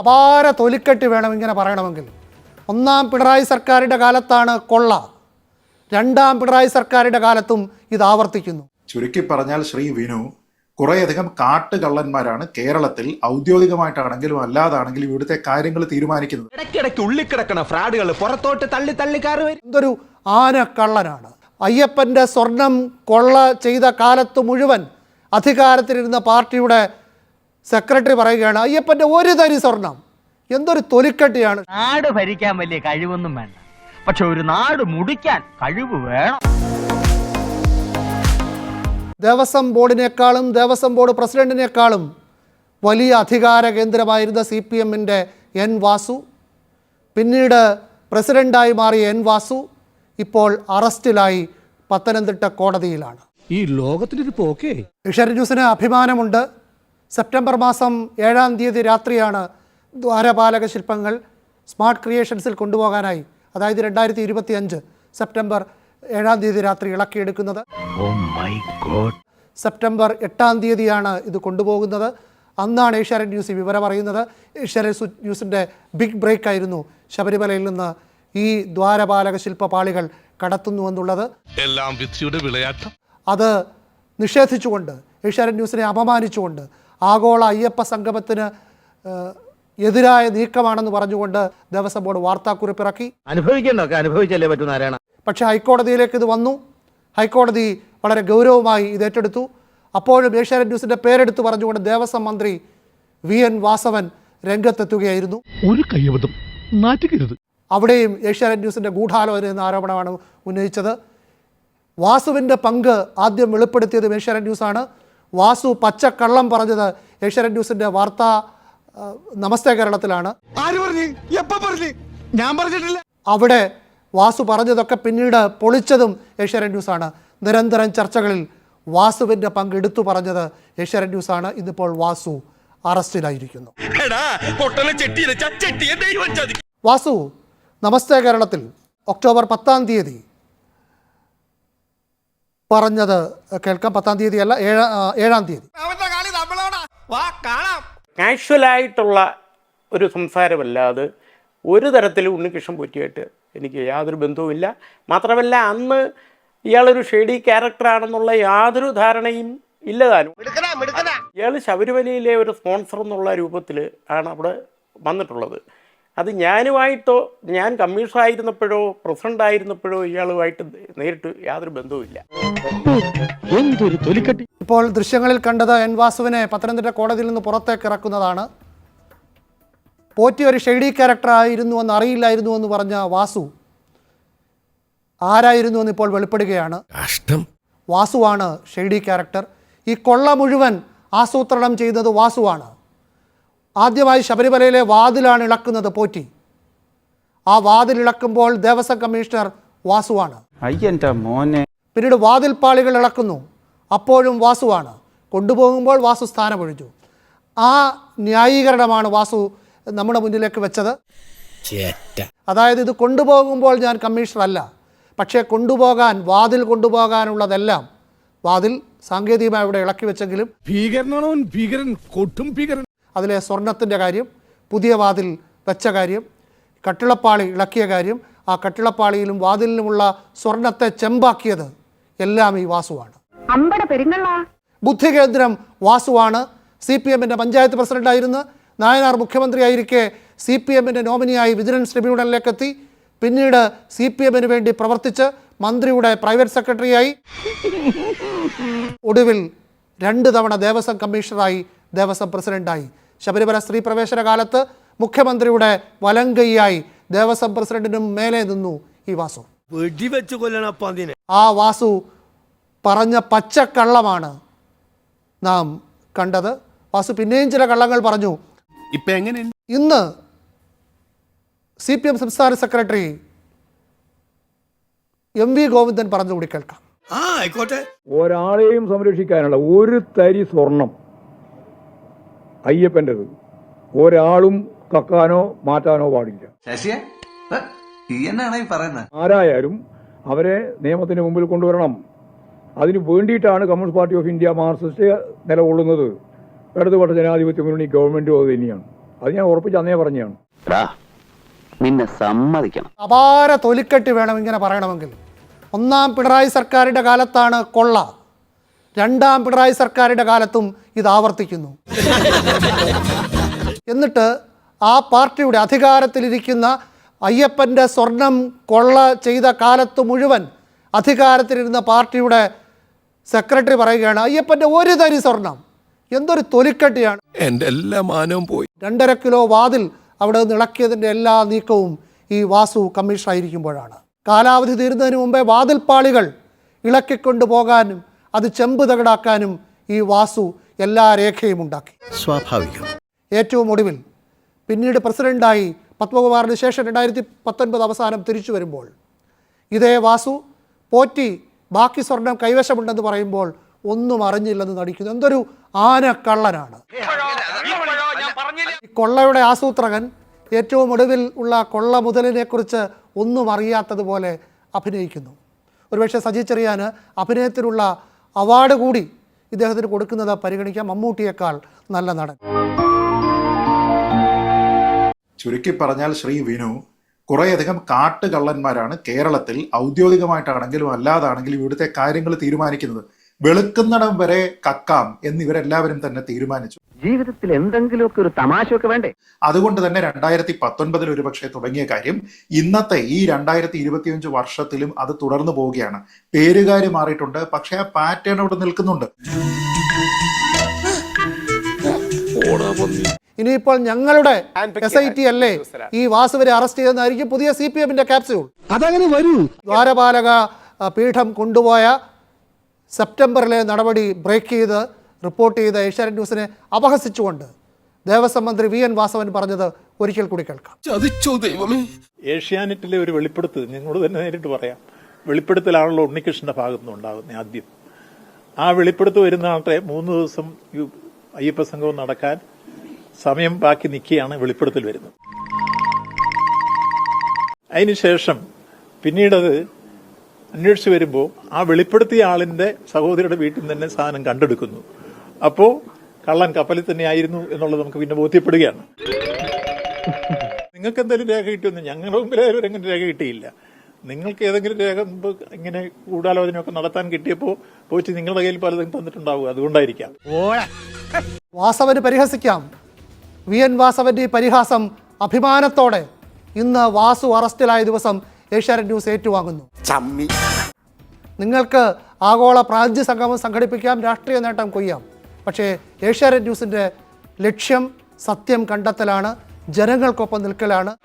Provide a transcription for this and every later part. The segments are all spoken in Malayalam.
അപാര തൊലിക്കെട്ട് വേണം ഇങ്ങനെ പറയണമെങ്കിൽ. ഒന്നാം പിണറായി സർക്കാരിന്റെ കാലത്താണ് കൊള്ള. രണ്ടാം പിണറായി സർക്കാരിന്റെ കാലത്തും ഇത് ആവർത്തിക്കുന്നു. ചുരുക്കി പറഞ്ഞാൽ ശ്രീ വിനു കുറേയധികം കാട്ടുകള്ളന്മാരാണ് കേരളത്തിൽ ഔദ്യോഗികമായിട്ടാണെങ്കിലും അല്ലാതാണെങ്കിലും ഇവിടുത്തെ കാര്യങ്ങൾ തീരുമാനിക്കുന്നത്. ഇടയ്ക്കിടയ്ക്ക് ഉള്ളിക്കിടക്കണ ഫ്രാഡുകൾ പുറത്തോട്ട് തള്ളി തള്ളി കയറി വരും. എന്തൊരു ആനക്കള്ളനാണ്. അയ്യപ്പന്റെ സ്വർണം കൊള്ള ചെയ്ത കാലത്ത് മുഴുവൻ അധികാരത്തിലിരുന്ന പാർട്ടിയുടെ സെക്രട്ടറി പറയുകയാണ് അയ്യപ്പന്റെ ഒരു തരി സ്വർണം. എന്തൊരു തൊലിക്കെട്ടിയാണ്. നാട് ഭരിക്കാൻ വലിയ കഴിവൊന്നും വേണ്ട. പക്ഷെ ഒരു നാട് മുടിക്കാൻ കഴിവ് വേണം. ദേവസ്വം ബോർഡിനേക്കാളും ദേവസ്വം ബോർഡ് പ്രസിഡന്റിനേക്കാളും വലിയ അധികാര കേന്ദ്രമായിരുന്ന സി പി എമ്മിന്റെ എൻ വാസു പിന്നീട് പ്രസിഡന്റായി മാറിയ എൻ വാസു ഇപ്പോൾ അറസ്റ്റിലായി പത്തനംതിട്ട കോടതിയിലാണ്. ഈ ലോകത്തിനൊരു പോക്കേ? ഇഷർ ന്യൂസിന് അഭിമാനമുണ്ട്. സെപ്റ്റംബർ മാസം ഏഴാം തീയതി രാത്രിയാണ് ദ്വാരപാലക ശില്പങ്ങൾ സ്മാർട്ട് ക്രിയേഷൻസിൽ കൊണ്ടുപോകാനായി അതായത് രണ്ടായിരത്തി ഇരുപത്തി അഞ്ച് സെപ്റ്റംബർ ഏഴാം തീയതി രാത്രി ഇളക്കിയെടുക്കുന്നത്. സെപ്റ്റംബർ എട്ടാം തീയതിയാണ് ഇത് കൊണ്ടുപോകുന്നത്. അന്നാണ് ഏഷ്യാനെറ്റ് ന്യൂസ് ഈ വിവരം അറിയുന്നത്. ഏഷ്യാനെറ്റ് ന്യൂസിന്റെ ബിഗ് ബ്രേക്ക് ആയിരുന്നു ശബരിമലയിൽ നിന്ന് ഈ ദ്വാരപാലക ശില്പപാളികൾ കടത്തുന്നുവെന്നുള്ളത് എല്ലാം വിധിയുടെ വിളയാട്ടം. അത് നിഷേധിച്ചുകൊണ്ട് ഏഷ്യാനെറ്റ് ന്യൂസിനെ അപമാനിച്ചുകൊണ്ട് ആഗോള അയ്യപ്പ സംഗമത്തിന് എതിരായ നീക്കമാണെന്ന് പറഞ്ഞുകൊണ്ട് ദേവസ്വം ബോർഡ് വാർത്താക്കുറിപ്പ് ഇറക്കി. അനുഭവിക്കണ്ടൊക്കെ അനുഭവിച്ചല്ലേ പറ്റൂ നാരായണ? പക്ഷേ ഹൈക്കോടതിയിലേക്ക് ഇത് വന്നു. ഹൈക്കോടതി വളരെ ഗൗരവമായി ഇത് ഏറ്റെടുത്തു. അപ്പോഴും ഏഷ്യാനെറ്റ് ന്യൂസിന്റെ പേരെടുത്ത് പറഞ്ഞുകൊണ്ട് ദേവസ്വം മന്ത്രി വി എൻ വാസവൻ രംഗത്തെത്തുകയായിരുന്നു. ഒരു കയ്യബദ്ധം. നാറ്റുകരുത്. അവിടെയും ഏഷ്യാനെറ്റ് ന്യൂസിന്റെ ഗൂഢാലോചന എന്ന ആരോപണമാണ് ഉന്നയിച്ചത്. വാസുവിന്റെ പങ്ക് ആദ്യം വെളിപ്പെടുത്തിയത് ഏഷ്യാനെറ്റ് ന്യൂസാണ്. വാസു പച്ചക്കള്ളം പറഞ്ഞത് ഏഷ്യാനെറ്റ് ന്യൂസിന്റെ വാർത്ത നമസ്തേ കേരളത്തിലാണ്. ഞാൻ പറഞ്ഞിട്ടില്ല. അവിടെ വാസു പറഞ്ഞതൊക്കെ പിന്നീട് പൊളിച്ചതും ഏഷ്യാനെറ്റ് ന്യൂസാണ്. നിരന്തരം ചർച്ചകളിൽ വാസുവിന്റെ പങ്ക് എടുത്തു പറഞ്ഞത് ഏഷ്യാനെറ്റ് ന്യൂസാണ്. ഇന്നിപ്പോൾ വാസു അറസ്റ്റിലായിരിക്കുന്നു. വാസു നമസ്തേ കേരളത്തിൽ ഒക്ടോബർ പത്താം തീയതി പറഞ്ഞത് കേൾക്കാം. പത്താം തീയതി അല്ല ഏഴാ തീയതി. കാഷ്വലായിട്ടുള്ള ഒരു സംസാരമല്ലാതെ ഒരു തരത്തിലും ഉണ്ണികൃഷ്ണൻ പൊറ്റിയായിട്ട് എനിക്ക് യാതൊരു ബന്ധവുമില്ല. മാത്രമല്ല അന്ന് ഇയാളൊരു ഷെയ്ഡി ക്യാരക്ടറാണെന്നുള്ള യാതൊരു ധാരണയും ഇല്ലതാനും. ഇയാൾ ശബരിമലയിലെ ഒരു സ്പോൺസർ എന്നുള്ള രൂപത്തിൽ ആണ് അവിടെ വന്നിട്ടുള്ളത്. അത് ഞാനുമായിട്ടോ ഞാൻ കമ്മീഷണർ ആയിരുന്നപ്പോഴോ പ്രസിഡന്റ് ആയിരുന്നപ്പോഴോ ഇയാളുമായിട്ട് നേരിട്ട് യാതൊരു ബന്ധവുമില്ല. ഇപ്പോൾ ദൃശ്യങ്ങളിൽ കണ്ടത് എൻ വാസുവിനെ പത്തനംതിട്ട കോടതിയിൽ നിന്ന് പുറത്തേക്ക് ഇറക്കുന്നതാണ്. പോറ്റി ഒരു ഷെയ്ഡി ക്യാരക്ടറായിരുന്നു എന്ന് അറിയില്ലായിരുന്നു എന്ന് പറഞ്ഞ വാസു ആരായിരുന്നു എന്ന് ഇപ്പോൾ വെളിപ്പെടുകയാണ്. കഷ്ടം. വാസുവാണ് ഷെയ്ഡി ക്യാരക്ടർ. ഈ കൊള്ള മുഴുവൻ ആസൂത്രണം ചെയ്തത് വാസുവാണ്. ആദ്യമായി ശബരിമലയിലെ വാതിലാണ് ഇളക്കുന്നത് പോറ്റി. ആ വാതിൽ ഇളക്കുമ്പോൾ ദേവസ്വം കമ്മീഷണർ വാസുവാണ്. പിന്നീട് വാതിൽപ്പാളികൾ ഇളക്കുന്നു. അപ്പോഴും വാസുവാണ്. കൊണ്ടുപോകുമ്പോൾ വാസു സ്ഥാനമൊഴിഞ്ഞു. ആ ന്യായീകരണമാണ് വാസു നമ്മുടെ മുന്നിലേക്ക് വെച്ചത്. അതായത് ഇത് കൊണ്ടുപോകുമ്പോൾ ഞാൻ കമ്മീഷണർ അല്ല പക്ഷേ കൊണ്ടുപോകാൻ വാതിൽ കൊണ്ടുപോകാനുള്ളതെല്ലാം വാതിൽ സാങ്കേതികമായി ഇവിടെ ഇളക്കി വെച്ചെങ്കിലും ഭീകരനാണോ ഭീകരൻ കൊട്ടും ഭീകരൻ. അതിലെ സ്വർണത്തിന്റെ കാര്യം പുതിയ വാതിൽ വെച്ച കാര്യം കട്ടിളപ്പാളി ഇളക്കിയ കാര്യം ആ കട്ടിളപ്പാളിയിലും വാതിലിലുമുള്ള സ്വർണത്തെ ചെമ്പാക്കിയത് എല്ലാം ഈ വാസുവാണ്. അമ്പട കേന്ദ്രം ബുദ്ധികേന്ദ്രം വാസുവാണ്. സി പി എമ്മിന്റെ പഞ്ചായത്ത് പ്രസിഡന്റായിരുന്നു നായനാർ മുഖ്യമന്ത്രിയായിരിക്കെ സി പി എമ്മിന്റെ നോമിനിയായി വിജിലൻസ് ട്രിബ്യൂണലിലേക്ക് എത്തി പിന്നീട് സി പി എമ്മിന് വേണ്ടി പ്രവർത്തിച്ച് മന്ത്രിയുടെ പ്രൈവറ്റ് സെക്രട്ടറിയായി. ഒടുവിൽ രണ്ട് തവണ ദേവസ്വം കമ്മീഷണറായി ദേവസ്വം പ്രസിഡന്റായി. ശബരിമല സ്ത്രീ പ്രവേശന കാലത്ത് മുഖ്യമന്ത്രിയുടെ വലങ്കൈയായി ദേവസ്വം പ്രസിഡന്റിനും മേലെ നിന്നു ഈ വാസു. വെടിവെച്ച് അതിനെ. ആ വാസു പറഞ്ഞ പച്ചക്കള്ളമാണ് നാം കണ്ടത്. വാസു പിന്നെയും ചില കള്ളങ്ങൾ പറഞ്ഞു. ഇപ്പൊ എങ്ങനെ ഇന്ന് സി പി എം സംസ്ഥാന സെക്രട്ടറി എം വി ഗോവിന്ദൻ പറഞ്ഞുകൂടി കേൾക്കാം. ആ ആയിക്കോട്ടെ. ഒരാളെയും സംരക്ഷിക്കാനുള്ള ഒരു തരി സ്വർണം അയ്യപ്പന്റെത്. ഒരാളും കക്കാനോ മാറ്റാനോ പാടില്ല. ആരായാലും അവരെ നിയമത്തിന് മുമ്പിൽ കൊണ്ടുവരണം. അതിനു വേണ്ടിയിട്ടാണ് communist party of India Marxist നിലകൊള്ളുന്നത്. ഇടതുപക്ഷ ജനാധിപത്യ മുന്നണി ഗവൺമെന്റ് അത് തന്നെയാണ്. അത് ഞാൻ ഉറപ്പിച്ച് അന്നേ പറഞ്ഞതാണ് നിന്നെ സമ്മതിക്കണം. അപാര തൊലിക്കെട്ട് വേണം ഇങ്ങനെ പറയണമെങ്കിൽ. ഒന്നാം പിണറായി സർക്കാരിന്റെ കാലത്താണ് കൊള്ള. രണ്ടാം പിണറായി സർക്കാരിന്റെ കാലത്തും ഇത് ആവർത്തിക്കുന്നു. എന്നിട്ട് ആ പാർട്ടിയുടെ അധികാരത്തിലിരിക്കുന്ന അയ്യപ്പന്റെ സ്വർണം കൊള്ള ചെയ്ത കാലത്ത് മുഴുവൻ അധികാരത്തിലിരുന്ന പാർട്ടിയുടെ സെക്രട്ടറി പറയുകയാണ് അയ്യപ്പന്റെ ഒരു തരി സ്വർണം എന്തൊരു തൊലിക്കെട്ടിയാണ്. എന്റെ എല്ലാ മാനവും പോയി. രണ്ടര കിലോ വാതിൽ അവിടെ നിന്ന് ഇളക്കിയതിന്റെ എല്ലാ നീക്കവും ഈ വാസു കമ്മീഷനായിരിക്കുമ്പോഴാണ് കാലാവധി തീരുന്നതിന് മുമ്പേ വാതിൽപ്പാളികൾ ഇളക്കിക്കൊണ്ടു പോകാനും അത് ചെമ്പ് തകടാക്കാനും ഈ വാസു എല്ലാ രേഖയും ഉണ്ടാക്കി. സ്വാഭാവികം. ഏറ്റവും ഒടുവിൽ പിന്നീട് പ്രസിഡന്റായി പത്മകുമാറിന് ശേഷം രണ്ടായിരത്തി പത്തൊൻപത് അവസാനം തിരിച്ചു വരുമ്പോൾ ഇതേ വാസു പോറ്റി ബാക്കി സ്വർണം കൈവശമുണ്ടെന്ന് പറയുമ്പോൾ ഒന്നും അറിഞ്ഞില്ലെന്ന് നടിക്കുന്നു. എന്തൊരു ആനക്കള്ളനാണ് ഈ കൊള്ളയുടെ ആസൂത്രകൻ ഏറ്റവും ഒടുവിൽ ഉള്ള കൊള്ള മുതലിനെക്കുറിച്ച് ഒന്നും അറിയാത്തതുപോലെ അഭിനയിക്കുന്നു. ഒരുപക്ഷെ സജി ചെറിയാന് അഭിനയത്തിനുള്ള അവാർഡ് കൂടി ഇദ്ദേഹത്തിന് കൊടുക്കുന്നത് പരിഗണിക്കാം. മമ്മൂട്ടിയേക്കാൾ നല്ല നടൻ. ചുരുക്കി പറഞ്ഞാൽ ശ്രീ വിനു കുറേയധികം കാട്ടുകള്ളന്മാരാണ് കേരളത്തിൽ ഔദ്യോഗികമായിട്ടാണെങ്കിലും അല്ലാതാണെങ്കിലും ഇവിടുത്തെ കാര്യങ്ങൾ തീരുമാനിക്കുന്നത്. വെളുക്കുന്നിടം വരെ കക്കാം എന്നിവരെല്ലാവരും തന്നെ തീരുമാനിച്ചു. ജീവിതത്തിൽ എന്തെങ്കിലുമൊക്കെ ഒരു തമാശയൊക്കെ വേണ്ടേ? അതുകൊണ്ട് തന്നെ രണ്ടായിരത്തി പത്തൊൻപതിൽ ഒരുപക്ഷെ തുടങ്ങിയ കാര്യം ഇന്നത്തെ ഈ രണ്ടായിരത്തി ഇരുപത്തിയഞ്ച് വർഷത്തിലും അത് തുടർന്നു പോവുകയാണ്. പേരുകാര് മാറിയിട്ടുണ്ട് പക്ഷെ ആ പാറ്റേൺ അവിടെ നിൽക്കുന്നുണ്ട്. ഇനിയിപ്പോൾ ഞങ്ങളുടെ എസ് ഐ ടി അല്ലേ? ഈ വാസുവരെ അറസ്റ്റ് ചെയ്തെന്നായിരിക്കും പുതിയ സി പി എമ്മിന്റെ ക്യാപ്സ്യൂൾ അതങ്ങനെ വരൂ. ദ്വാരപാലക പീഠം കൊണ്ടുപോയ സെപ്റ്റംബറിലെ നടപടി ബ്രേക്ക് ചെയ്ത് റിപ്പോർട്ട് ചെയ്ത ഏഷ്യാനെറ്റ് ന്യൂസിനെ അപഹസിച്ചുകൊണ്ട് ദേവസ്വം മന്ത്രി വി എൻ വാസവൻ പറഞ്ഞത് ഒരിക്കൽ കൂടി കേൾക്കാം. ചതിച്ചോ ദൈവമേ? ഏഷ്യാനെറ്റിലെ ഒരു വെളിപ്പെടുത്തൽ നിങ്ങളോട് തന്നെ നേരിട്ട് പറയാം. വെളിപ്പെടുത്തലാണല്ലോ ഉണ്ണികൃഷ്ണന്റെ ഭാഗത്തു നിന്നുണ്ടാകുന്നത് ആദ്യം. ആ വെളിപ്പെടുത്ത് വരുന്ന വരുന്നാട്ടെ മൂന്ന് ദിവസം അയ്യപ്പ സംഘവും നടക്കാൻ സമയം ബാക്കി നിൽക്കുകയാണ് വെളിപ്പെടുത്തൽ വരുന്നത്. അതിനുശേഷം പിന്നീടത് അന്വേഷിച്ച് വരുമ്പോൾ ആ വെളിപ്പെടുത്തിയ ആളിന്റെ സഹോദരിയുടെ വീട്ടിൽ നിന്ന് തന്നെ സാധനം കണ്ടെടുക്കുന്നു. അപ്പോൾ കള്ളൻ കപ്പലിൽ തന്നെ ആയിരുന്നു എന്നുള്ളത് നമുക്ക് പിന്നെ ബോധ്യപ്പെടുകയാണ്. നിങ്ങൾക്ക് എന്തെങ്കിലും രേഖ കിട്ടിയൊന്നും ഞങ്ങളുടെ മുമ്പിൽ ആരും അങ്ങനെ രേഖ കിട്ടിയില്ല. നിങ്ങൾക്ക് ഏതെങ്കിലും രേഖ മുമ്പ് ഇങ്ങനെ ഗൂഢാലോചനയൊക്കെ നടത്താൻ കിട്ടിയപ്പോൾ പോയിട്ട് നിങ്ങളുടെ കയ്യിൽ പലതും തന്നിട്ടുണ്ടാവുക. അതുകൊണ്ടായിരിക്കാം. വാസവന് പരിഹസിക്കാം. വി എൻ വാസവന്റെ പരിഹാസം അഭിമാനത്തോടെ. ഇന്ന് വാസു അറസ്റ്റിലായ ദിവസം ഏഷ്യാനെറ്റ് ന്യൂസ് ഏറ്റുവാങ്ങുന്നു. നിങ്ങൾക്ക് ആഗോള പ്രാജ്യ സംഗമം സംഘടിപ്പിക്കാം രാഷ്ട്രീയ നേട്ടം കൊയ്യാം. പക്ഷേ ഏഷ്യാനെറ്റ് ന്യൂസിന്റെ ലക്ഷ്യം സത്യം കണ്ടെത്തലാണ് ജനങ്ങൾക്കൊപ്പം നിൽക്കലാണ്.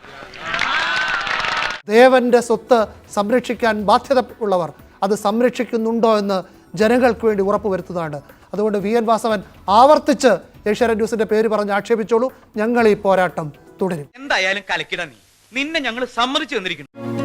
ദേവന്റെ സ്വത്ത് സംരക്ഷിക്കാൻ ബാധ്യത ഉള്ളവർ അത് സംരക്ഷിക്കുന്നുണ്ടോ എന്ന് ജനങ്ങൾക്ക് വേണ്ടി ഉറപ്പുവരുത്തുന്നതാണ് അതുകൊണ്ട് വി എൻ വാസവൻ ആവർത്തിച്ച് ഏഷ്യാനെറ്റ് ന്യൂസിന്റെ പേര് പറഞ്ഞ് ആക്ഷേപിച്ചോളൂ. ഞങ്ങൾ ഈ പോരാട്ടം തുടരും. എന്തായാലും കലക്കിട നീ. നിന്നെ ഞങ്ങൾ സമ്മതിച്ചു തന്നിരിക്കുന്നു.